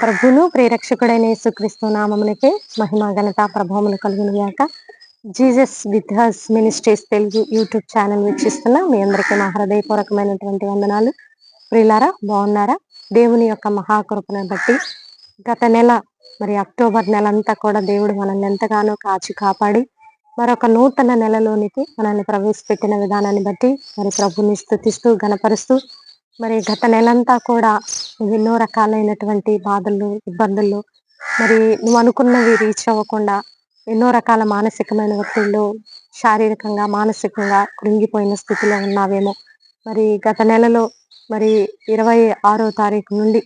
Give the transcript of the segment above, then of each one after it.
ప్రభును ప్రేరక్షకుడైన యేసుక్రీస్తు నామమునకే మహిమ ఘనత ప్రభావములు కలుగును గాక Jesus with his ministries Telugu YouTube channel వీక్షిస్తున్న మీ అందరికీ మా హృదయపూర్వకమైనటువంటి వందనాలు. ప్రియులారా బాగున్నారా? దేవుని యొక్క మహాకృపను బట్టి గత నెల మరి అక్టోబర్ నెల అంతా కూడా దేవుడు మనల్ని ఎంతగానో కాచి కాపాడి మరొక నూతన నెలలోనికి మనల్ని ప్రవేశపెట్టిన విధానాన్ని బట్టి మరి ప్రభుని స్థుతిస్తూ గణపరుస్తూ మరి గత నెలంతా కూడా ఎన్నో రకాలైనటువంటి బాధలు ఇబ్బందులు మరి నువ్వు అనుకున్నవి రీచ్ అవ్వకుండా ఎన్నో రకాల మానసికమైన ఒత్తిళ్ళు శారీరకంగా మానసికంగా కృంగిపోయిన స్థితిలో ఉన్నావేమో. మరి గత నెలలో మరి ఇరవై ఆరో తారీఖు నుండి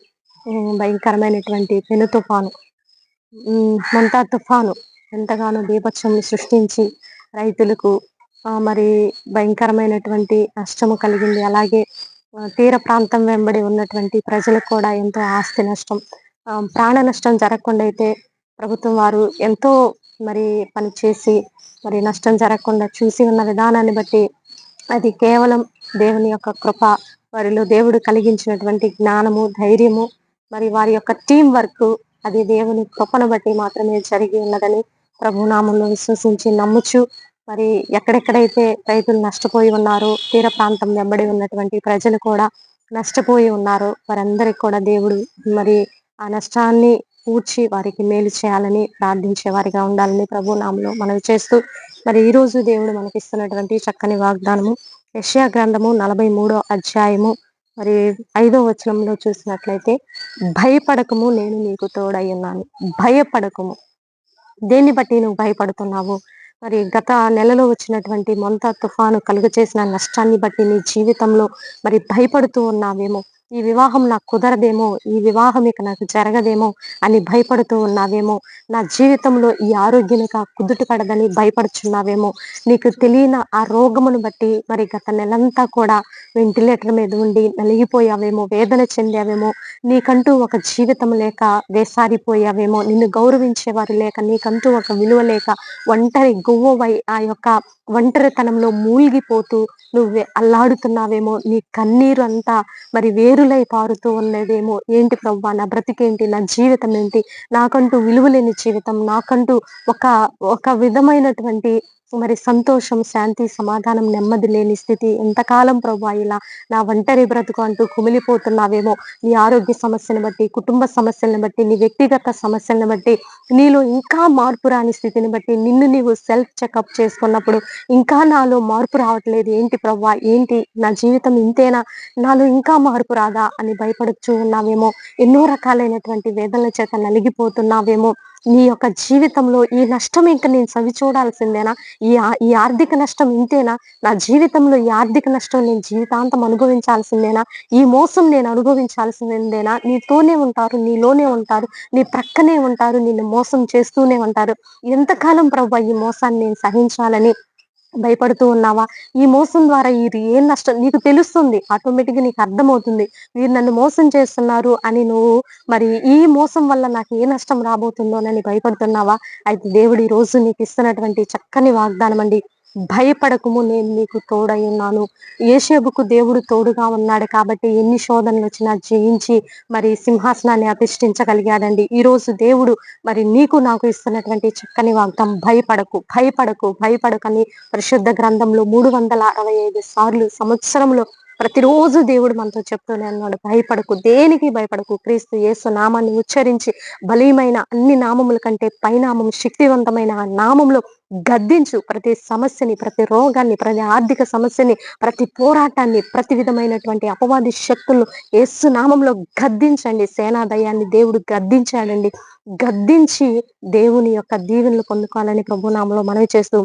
భయంకరమైనటువంటి పెను తుఫాను మంతా తుఫాను ఎంతగానో బీభత్సం సృష్టించి రైతులకు మరి భయంకరమైనటువంటి నష్టము కలిగింది. అలాగే తీర ప్రాంతం వెంబడి ఉన్నటువంటి ప్రజలకు కూడా ఎంతో ఆస్తి నష్టం ప్రాణ నష్టం జరగకుండా అయితే ప్రభుత్వం వారు ఎంతో మరి పని చేసి మరి నష్టం జరగకుండా చూసి ఉన్న విధానాన్ని బట్టి అది కేవలం దేవుని యొక్క కృప వారిలో దేవుడు కలిగించినటువంటి జ్ఞానము ధైర్యము మరి వారి యొక్క టీం వర్క్ అది దేవుని కృపను బట్టి మాత్రమే జరిగి ఉన్నదని ప్రభునామంలో విశ్వసించి నమ్ముచు మరి ఎక్కడెక్కడైతే రైతులు నష్టపోయి ఉన్నారో తీర ప్రాంతం వెంబడి ఉన్నటువంటి ప్రజలు కూడా నష్టపోయి ఉన్నారు వారందరికి కూడా దేవుడు మరి ఆ నష్టాన్ని పూడ్చి వారికి మేలు చేయాలని ప్రార్థించే వారిగా ఉండాలని ప్రభు నామలో మనవి చేస్తూ మరి ఈ రోజు దేవుడు మనకి ఇస్తున్నటువంటి చక్కని వాగ్దానము యష్యా గ్రంథము నలభై మూడో అధ్యాయము మరి ఐదో వచనంలో చూసినట్లయితే భయపడకము నేను నీకు తోడై ఉన్నాను. భయపడకము. దేన్ని బట్టి నువ్వు భయపడుతున్నావు? మరి గత నెలలో వచ్చినటువంటి మొంత తుఫాను కలుగ చేసిన నష్టాన్ని బట్టి నీ జీవితంలో మరి భయపడుతూ ఉన్నావేమో. ఈ వివాహం నాకు కుదరదేమో ఈ వివాహం ఇక నాకు జరగదేమో అని భయపడుతూ ఉన్నావేమో నా జీవితంలో ఈ ఆరోగ్యం ఇక కుదుట పడదని భయపడుచున్నావేమో నీకు తెలియని ఆ రోగమును బట్టి మరి గత నెలంతా కూడా వెంటిలేటర్ మీద ఉండి నలిగిపోయావేమో వేదన చెందావేమో నీకంటూ ఒక జీవితం లేక వేసారిపోయావేమో నిన్ను గౌరవించేవారు లేక నీకంటూ ఒక విలువ లేక ఒంటరి గువ్వవై ఆ యొక్క ఒంటరితనంలో మూలిగిపోతూ నువ్వు అల్లాడుతున్నావేమో నీ కన్నీరు అంతా మరి వే ఏరులై పారుతూ ఉన్నదేమో ఏంటి ప్రవ్వా? నా బ్రతికేంటి? నా జీవితం ఏంటి? నాకంటూ విలువలేని జీవితం నాకంటూ ఒక ఒక విధమైనటువంటి మరి సంతోషం శాంతి సమాధానం నెమ్మది లేని స్థితి. ఎంతకాలం ప్రభా ఇలా నా ఒంటరి బ్రతుకు అంటూ కుమిలిపోతున్నావేమో నీ ఆరోగ్య సమస్యను బట్టి కుటుంబ సమస్యలను బట్టి నీ వ్యక్తిగత సమస్యలను బట్టి నీలో ఇంకా మార్పు రాని స్థితిని బట్టి నిన్ను నీవు సెల్ఫ్ చెకప్ చేసుకున్నప్పుడు ఇంకా నాలో మార్పు రావట్లేదు. ఏంటి ప్రభా? ఏంటి? నా జీవితం ఇంతేనా? నాలో ఇంకా మార్పు రాదా? అని భయపడుచు ఉన్నావేమో? ఎన్నో రకాలైనటువంటి వేదనల చేత నలిగిపోతున్నావేమో? నీ యొక్క జీవితంలో ఈ నష్టం ఇంకా నేను చవి చూడాల్సిందేనా? ఈ ఈ ఆర్థిక నష్టం ఇంతేనా? నా జీవితంలో ఈ ఆర్థిక నష్టం నేను జీవితాంతం అనుభవించాల్సిందేనా? ఈ మోసం నేను అనుభవించాల్సిందేనా? నీతోనే ఉంటారు నీలోనే ఉంటారు నీ ప్రక్కనే ఉంటారు నిన్ను మోసం చేస్తూనే ఉంటారు. ఎంతకాలం ప్రభు ఈ మోసాన్ని నేను సహించాలని? భయపడుతూ ఉన్నావా? ఈ మోసం ద్వారా ఇది ఏం నష్టం? నీకు తెలుస్తుంది ఆటోమేటిక్ నీకు అర్థమవుతుంది. వీరు నన్ను మోసం చేస్తున్నారు అని నువ్వు మరి ఈ మోసం వల్ల నాకు ఏ నష్టం రాబోతుందో అని భయపడుతున్నావా? అయితే దేవుడు ఈ రోజు నీకు ఇస్తున్నటువంటి చక్కని వాగ్దానం అండి. భయపడకము నేను నీకు తోడై ఉన్నాను. ఏషేబుకు దేవుడు తోడుగా ఉన్నాడు కాబట్టి ఎన్ని శోధనలు వచ్చినా జయించి మరి సింహాసనాన్ని అధిష్ఠించగలిగాడండి. ఈ రోజు దేవుడు మరి నీకు నాకు ఇస్తున్నటువంటి చక్కని వాగ్దం భయపడకు భయపడకు భయపడకని పరిశుద్ధ గ్రంథంలో మూడు వందల అరవై ఐదు సార్లు సంవత్సరంలో ప్రతిరోజు దేవుడు మనతో చెప్తూనే అన్నాడు భయపడకు దేనికి భయపడకు? క్రీస్తు యేసు నామాన్ని ఉచ్చరించి బలీయమైన అన్ని నామముల కంటే పైనామం శక్తివంతమైన ఆ నామంలో గద్దించు ప్రతి సమస్యని ప్రతి రోగాన్ని ప్రతి ఆర్థిక సమస్యని ప్రతి పోరాటాన్ని ప్రతి విధమైనటువంటి అపవాది శక్తులను యేసు నామంలో గద్దించండి. సేనాదయాన్ని దేవుడు గద్దించాడండి. గద్దించి దేవుని యొక్క దీవెనలు పొందుకోవాలని ప్రభునామంలో మనవి చేస్తూ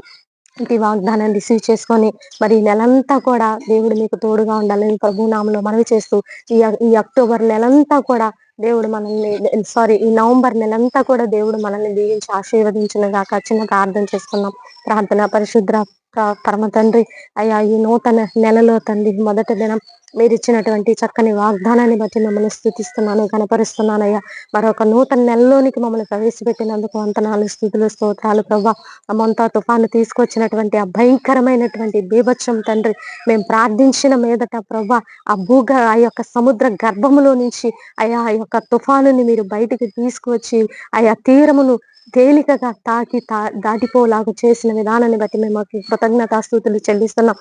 ఇంటి వాగ్దానాన్ని రిసీవ్ చేసుకొని మరి నెలంతా కూడా దేవుడు మీకు తోడుగా ఉండాలని ప్రభునామంలో మనవి చేస్తూ ఈ ఈ అక్టోబర్ నెలంతా కూడా దేవుడు మనల్ని సారీ ఈ నవంబర్ నెలంతా కూడా దేవుడు మనల్ని దీవించి ఆశీర్వదించిన గాక చిన్న ప్రార్థన చేసుకున్నాం ప్రార్థన పరిశుద్ర పరమ తండ్రి అయ్యా ఈ నూతన నెలలో తండ్రి మొదటి దినం మీరు ఇచ్చినటువంటి చక్కని వాగ్దానాన్ని బట్టి మమ్మల్ని స్థుతిస్తున్నాను కనపరుస్తున్నానయ్యా మరొక నూతన నెలలోనికి మమ్మల్ని ప్రవేశపెట్టినందుకు వంతనాలు స్థుతులు స్తోత్రాలు. ప్రభా అమంతా తుఫాను తీసుకొచ్చినటువంటి ఆ భయంకరమైనటువంటి బీభత్సం తండ్రి మేము ప్రార్థించిన మీదట ప్రభా ఆ భూగ ఆ యొక్క సముద్ర గర్భములో నుంచి అయా ఆ యొక్క తుఫానుని మీరు బయటికి తీసుకువచ్చి ఆయా తీరమును తేలికగా తాకి తా దాటిపోలాగా చేసిన విధానాన్ని బట్టి మేము కృతజ్ఞతాస్తుతులు చెల్లిస్తున్నాం.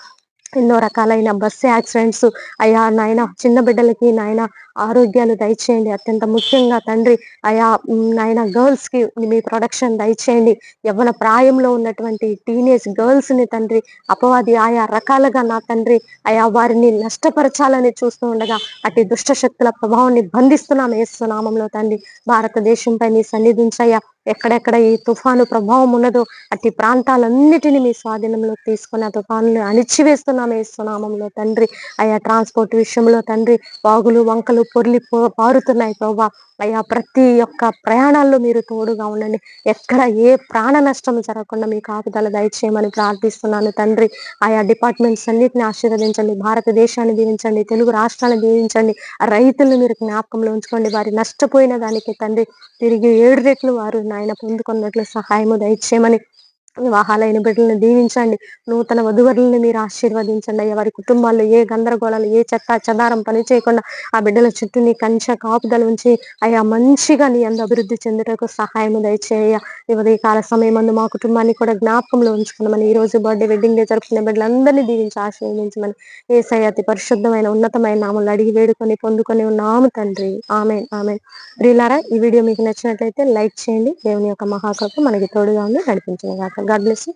ఎన్నో రకాలైన బస్సు యాక్సిడెంట్స్ అయ్యా నాయన చిన్న బిడ్డలకి నాయన ఆరోగ్యాలు దయచేయండి. అత్యంత ముఖ్యంగా తండ్రి అయా ఆయన నాయన గర్ల్స్కి మీ ప్రొడక్షన్ దయచేయండి. యవ్వన ప్రాయంలో ఉన్నటువంటి టీనేజ్ గర్ల్స్ని తండ్రి అపవాది ఆయా రకాలుగా నా తండ్రి అయా వారిని నష్టపరచాలని చూస్తూ ఉండగా అటు దుష్ట శక్తుల ప్రభావాన్ని బంధిస్తున్నాం ఏసునామంలో తండ్రి. భారతదేశంపై నీ సన్నిధించయ్యా ఎక్కడెక్కడ ఈ తుఫాను ప్రభావం ఉన్నదో అట్టి ప్రాంతాలన్నిటిని మీ స్వాధీనంలో తీసుకుని ఆ తుఫాను అణిచివేస్తున్నాం ఏసునామంలో తండ్రి. అయా ట్రాన్స్పోర్ట్ విషయంలో తండ్రి వాగులు వంకలు పొర్లి పారుతున్నాయి ప్రభా అయ్యా ప్రతి ఒక్క ప్రయాణాల్లో మీరు తోడుగా ఉండండి. ఎక్కడ ఏ ప్రాణ నష్టం జరగకుండా మీ కాపుదల దయచేయమని ప్రార్థిస్తున్నాను తండ్రి. ఆయా డిపార్ట్మెంట్స్ అన్నిటిని ఆశీర్వదించండి. భారతదేశాన్ని దీవించండి. తెలుగు రాష్ట్రాన్ని దీవించండి. రైతులు రైతులను మీరు జ్ఞాపకంలో ఉంచుకోండి. వారి నష్టపోయిన దానికి తండ్రి తిరిగి ఏడు రెట్లు వారు నాయన పొందుకున్నట్లు సహాయము దయచేయమని వివాహాలైన బిడ్డలను దీవించండి. నూతన వధువరులను మీరు ఆశీర్వదించండి. అయ్యా వారి కుటుంబాల్లో ఏ గందరగోళాలు ఏ చెత్త చెదారం పని చేయకుండా ఆ బిడ్డల చుట్టూ నీ కంచె కాపుదల ఉంచి అయ్యా మంచిగా నీ అందు అభివృద్ధి చెందుటకు సహాయం దయచేయ ఈ ఉదయ కాల సమయం మా కుటుంబాన్ని కూడా జ్ఞాపకంలో ఉంచుకున్నామని ఈ రోజు బర్త్డే వెడ్డింగ్ డే జరుపుకునే బిడ్డలందరినీ దీవించి ఆశీర్వదించమని ఏ అతి పరిశుద్ధమైన ఉన్నతమైన నామలు అడిగి వేడుకొని పొందుకొని ఉన్నాము తండ్రి. ఆమె ఆమె ప్రియులారా ఈ వీడియో మీకు నచ్చినట్లయితే లైక్ చేయండి. దేవుని యొక్క మహాకృప మనకి తోడుగా ఉండి నడిపించిన గాక. God bless